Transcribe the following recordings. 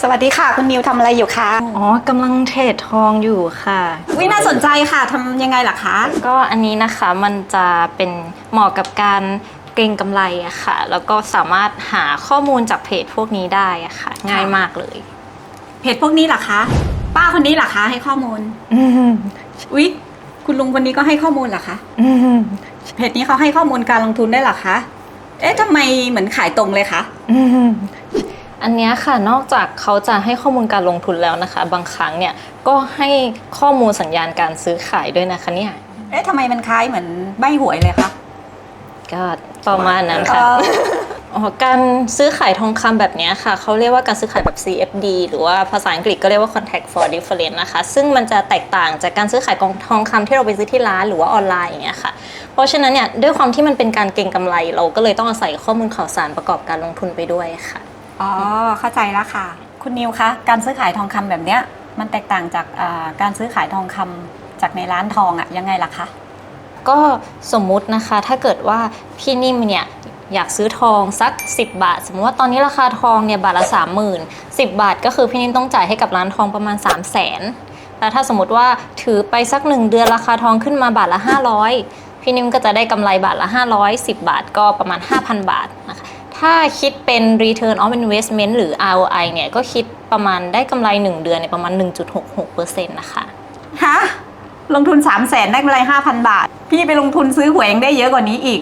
สวัสดีค่ะ คุณนิวทำอะไรอยู่คะอ๋อกำลังเทรดทองอยู่ค่ะ วิน่าสนใจค่ะทำยังไงล่ะคะ ก็อันนี้นะคะมันจะเป็นเหมาะกับการเกรงกำไรอะค่ะ แล้วก็สามารถหาข้อมูลจากเพจพวกนี้ได้อะค่ะ ง่ายมากเลย เพจพวกนี้ล่ะคะ ป้าคนนี้ล่ะคะ ให้ข้อมูลอืมวิคุณลุงคนนี้ก็ให้ข้อมูลเหรอคะอืมเพจนี้เขาให้ข้อมูลการลงทุนได้เหรอคะ เอ๊ะทำไมเหมือนขายตรงเลยคะ อืมอันเนี้ยค่ะนอกจากเขาจะให้ข้อมูลการลงทุนแล้วนะคะ บางครั้งเนี่ยก็ให้ข้อมูลสัญญาณการซื้อขายด้วยนะคะเนี่ยเอ๊ะทำไมมันคล้ายเหมือนใบหวยเลยคะก็ประมาณนั้นค่ะเอ่ออ๋อการซื้อขายทองคำแบบเนี้ยค่ะ เขาเรียกว่าการซื้อขายแบบ CFD หรือว่าภาษาอังกฤษก็เรียกว่า Contract for Difference นะคะ ซึ่งมันจะแตกต่างจากการซื้อขายกองทองคำที่เราไปซื้อที่ร้านหรือว่าออนไลน์อย่างเงี้ยค่ะ เพราะฉะนั้นเนี่ยด้วยความที่มันเป็นการเก็งกำไร เราก็เลยต้องอาศัยข้อมูลข่าวสารประกอบการลงทุนไปด้วยค่ะ อ๋อ เข้าใจแล้วค่ะ คุณนิวคะ การซื้อขายทองคำแบบเนี้ย มันแตกต่างจากอ่าการซื้อขายทองคำจากในร้านทองอะยังไงล่ะคะ ก็สมมุตินะคะถ้าเกิดว่าพี่นิ่มเนี่ยอยากซื้อทองสัก 10 บาท สมมติว่าตอนนี้ราคาทองเนี่ยบาทละ 30,000 10 บาท ก็คือพี่นิ่มต้องจ่ายให้กับร้านทองประมาณ 3 0 0 0 0นแล้วถ้าสมมติว่าถือไปสัก 1 เดือนราคาทองขึ้นมาบาทละ 500 พี่นิ่มก็จะได้กำไรบาทละ 510 บาทก็ประมาณ 5,000 บาท ถ้าคิดเป็น return of investment หรือ ROI เนี่ยก็คิดประมาณได้กำไร 1 เดือนเนี่ยประมาณ 1.66%นะคะฮะลงทุน 3 0 0แสนได้กำไร 5,000 บาท พี่ไปลงทุนซื้อหวยยังได้เยอะกว่านี้อีก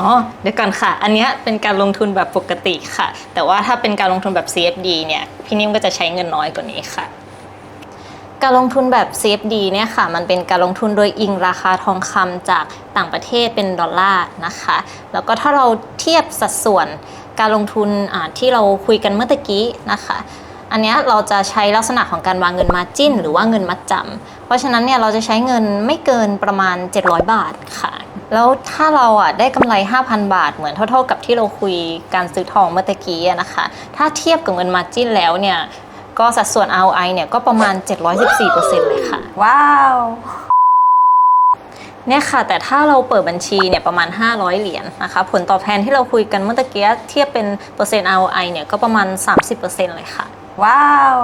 อ๋อเดี๋ยวก่อนค่ะ อันเนี้ยเป็นการลงทุนแบบปกติค่ะ แต่ว่าถ้าเป็นการลงทุนแบบ CFD เนี่ยพี่นิ่มก็จะใช้เงินน้อยกว่านี้ค่ะ การลงทุนแบบ CFD เนี่ยค่ะ มันเป็นการลงทุนโดยอิงราคาทองคำจากต่างประเทศเป็นดอลลาร์นะคะ แล้วก็ถ้าเราเทียบสัดส่วนการลงทุนอ่าที่เราคุยกันเมื่อตะกี้นะคะอันนี้เราจะใช้ลักษณะของการวางเงินมาจิ้น หรือว่าเงินมัดจำ เพราะฉะนั้นเนี่ยเราจะใช้เงินไม่เกินประมาณ 700 บาทค่ะ แล้วถ้าเราอะได้กำไร 5,000 บาท เหมือนเท่าๆกับที่เราคุยการซื้อทองเมื่อตะกี้นะคะ ถ้าเทียบกับเงินมาจิ้นแล้วเนี่ย ก็สัดส่วน ROI เนี่ยก็ประมาณ 714%เลยค่ะ ว้าว เนี่ยค่ะ แต่ถ้าเราเปิดบัญชีเนี่ยประมาณ 500 เหรียญนะคะ ผลตอบแทนที่เราคุยกันเมื่อตะกี้เทียบเป็นเปอร์เซ็นต์ ROI เนี่ยก็ประมาณ 30%เลยค่ะ ว้าว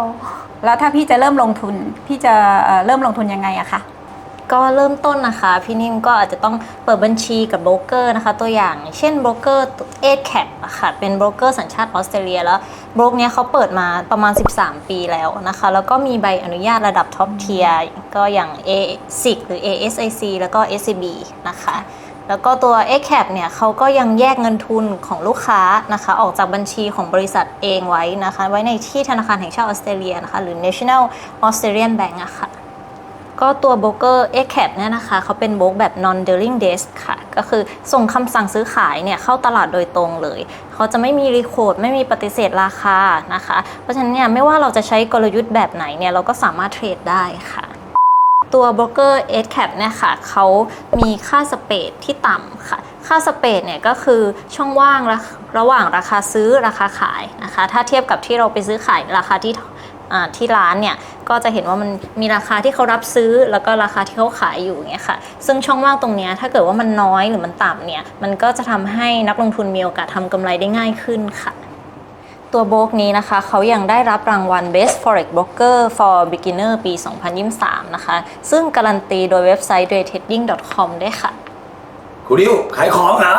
แล้วถ้าพี่จะเริ่มลงทุน พี่จะเอ่อเริ่มลงทุนยังไงอะคะ ก็เริ่มต้นนะคะ พี่นิ่มก็อาจจะต้องเปิดบัญชีกับโบรกเกอร์นะคะ ตัวอย่างเช่นโบรกเกอร์เอ c a p อะค่ะเป็นโบรกเกอร์สัญชาติออสเตรเลียแล้วโบรกเนี้ยเขาเปิดมาประมาณ 13 ปีแล้วนะคะ แล้วก็มีใบอนุญาตระดับท็อปเทียก็อย่าง A10 หรือ ASIC แล้วก็ SCB นะคะแล้วก็ตัว a c a p เนี่ยเขาก็ยังแยกเงินทุนของลูกค้านะคะ ออกจากบัญชีของบริษัทเองไว้นะคะ ไว้ในที่ธนาคารแห่งชาติออสเตรเลียนะคะ หรือ National Australian Bank อะค่ะ ก็ตัวโบรกเกอร์ a c a p เนี่ยนะคะเขาเป็นโบรกแบบ non dealing desk ค่ะ ก็คือส่งคำสั่งซื้อขายเนี่ยเข้าตลาดโดยตรงเลย เขาจะไม่มีรีโคดไม่มีปฏิเสธราคานะคะ เพราะฉะนั้นเนี่ยไม่ว่าเราจะใช้กลยุทธ์แบบไหนเนี่ยเราก็สามารถเทรดได้ค่ะตัวโบรกเกอร์ a c a p เนี่ยค่ะเขามีค่าสเปดที่ต่ำค่ะ ค่าสเปดเนี่ยก็คือช่องว่างระระหว่างราคาซื้อราคาขายนะคะ ถ้าเทียบกับที่เราไปซื้อขายราคาที่ ที่ร้านเนี่ยก็จะเห็นว่ามันมีราคาที่เขารับซื้อแล้วก็ราคาที่เขาขายอยู่อย่างเงี้ยค่ะ ซึ่งช่องว่างตรงเนี้ยถ้าเกิดว่ามันน้อยหรือมันต่ำเนี่ยมันก็จะทำให้นักลงทุนมีโอกาสทำกำไรได้ง่ายขึ้นค่ะตัวโบรกนี้นะคะเขายังได้รับรางวัล Best Forex Broker for Beginner ปี 2023 นะคะ ซึ่งการันตีโดยเว็บไซต์ daytrading.com ด้วยค่ะ คุณดิวขายของเหรอ